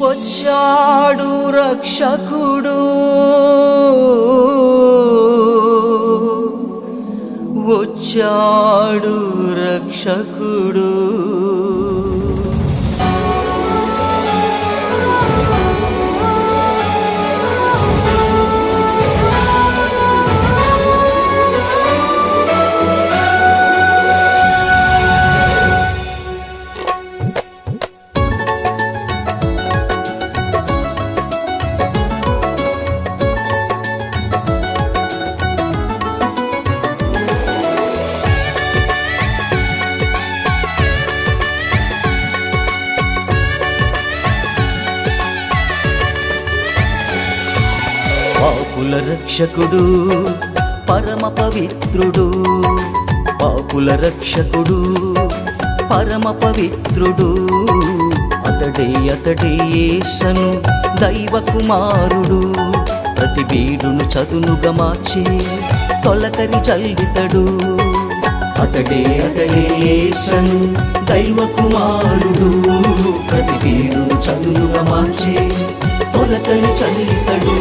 వచ్చాడు రక్షకుడు. వచ్చాడు రక్షకుడు. పాపుల రక్షకుడు పరమ పవిత్రుడు. పాపుల రక్షకుడు పరమ పవిత్రుడు. అతడే అతడే యేసను దైవ కుమారుడు. ప్రతి వీడును చదునుగా మార్చి తొలకరి చల్లితడు. అతడే అతడే యేసను దైవ కుమారుడు. ప్రతి వీడును చదునుగా మార్చి తొలకరి చల్లితడు.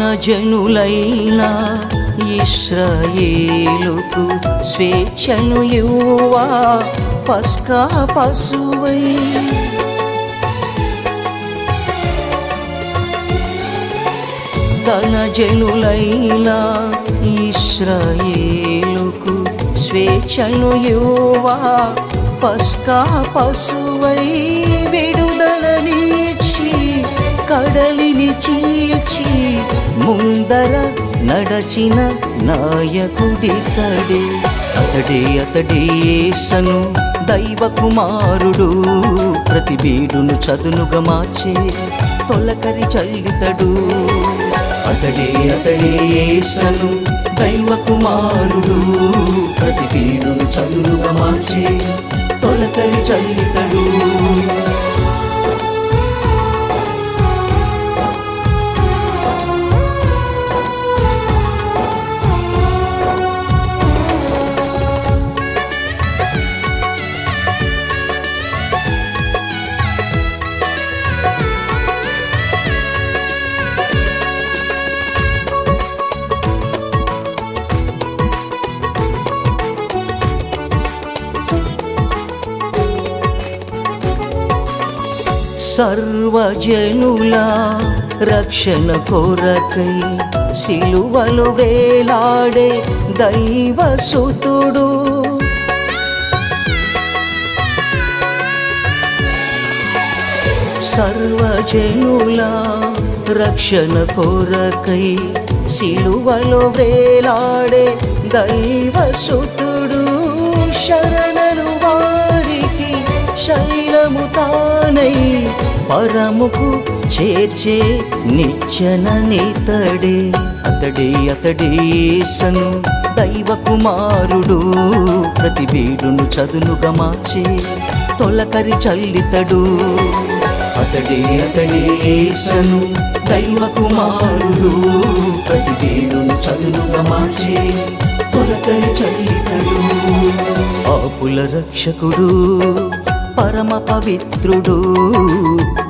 తన జనులైన ఇస్రాయేలుకు స్వేచ్ఛను ఇవ్వా పస్కా పశువై. తన జనులైన ఇస్రాయేలుకు స్వేచ్ఛను ఇవ్వా పస్కా పశువై. విడుదలనిచ్చి కడలిని చీల్చి ముందర నడచిన నాయకుడితడే అతడే అతడే యేసను దైవ కుమారుడు. ప్రతి బీడును చదునుగా మార్చే తొలకరి చల్లితడు. అతడే అతడే యేసను దైవ కుమారుడు. ప్రతి బీడును చదునుగా మార్చే తొలకరి చల్లితడు. సర్వజనుల రక్షణ కొరకై సిలువలు వేలాడే దైవసుతుడు. సర్వజనుల రక్షణ కొరకై సిలువలో వేలాడే దైవసుతుడు. శరణను వారికి శైలము తానై పరముకు చేర్చే నిచ్చన నీతడే. అతడే అతడే యేసను దైవ కుమారుడు ప్రతి వీడును చదునుగా మార్చే తొలకరి చల్లితడు. అతడే అతడే యేసను దైవ కుమారుడు ప్రతి వీడును చదునుగా మార్చే తొలకరి చల్లితడు. ఆపుల రక్షకుడు పరమ పవిత్రుడు.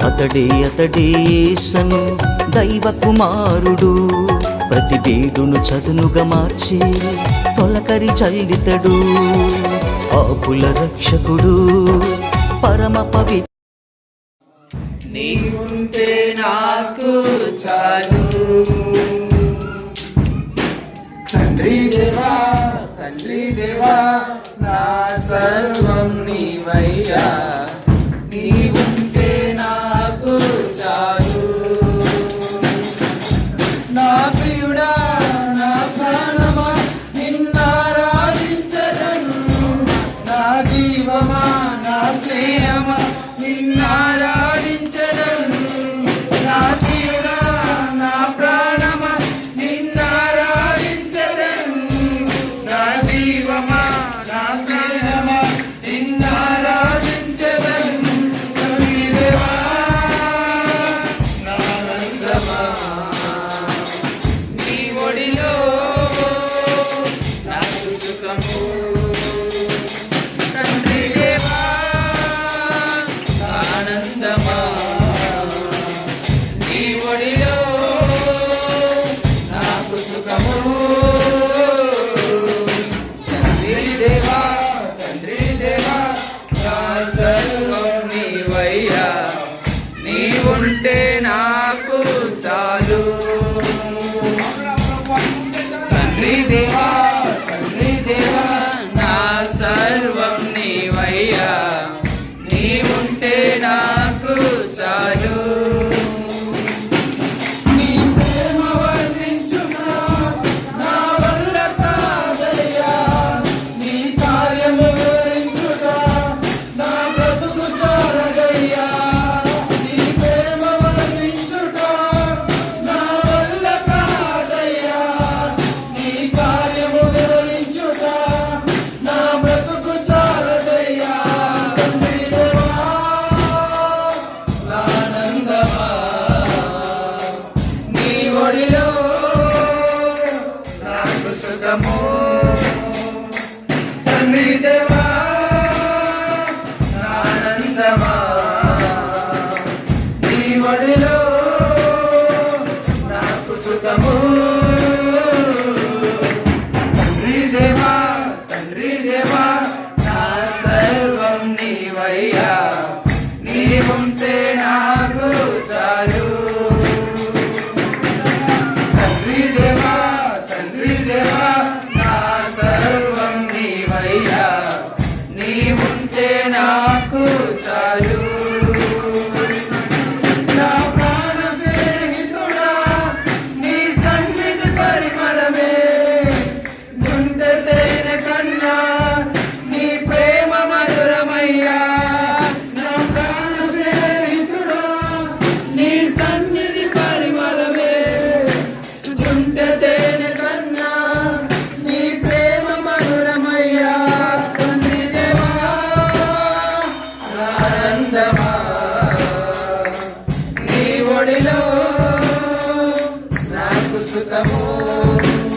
అతడే అతడే యేసను దైవ కుమారుడు ప్రతి బీడును చదునుగా మార్చి తొలకరి చల్లితడు. ఆపుల రక్షకుడు పరమ పవి నీవుంటే నాకు చాలు. తండ్రి దేవా తండ్రి దేవా నా సర్వం నీవయ్యా. జీవమా నా స్నేహమా నిన్నారా నాకు సుఖము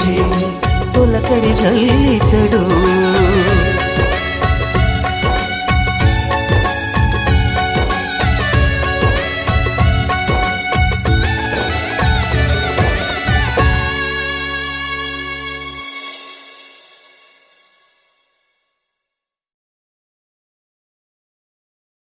వీడును జల్లిత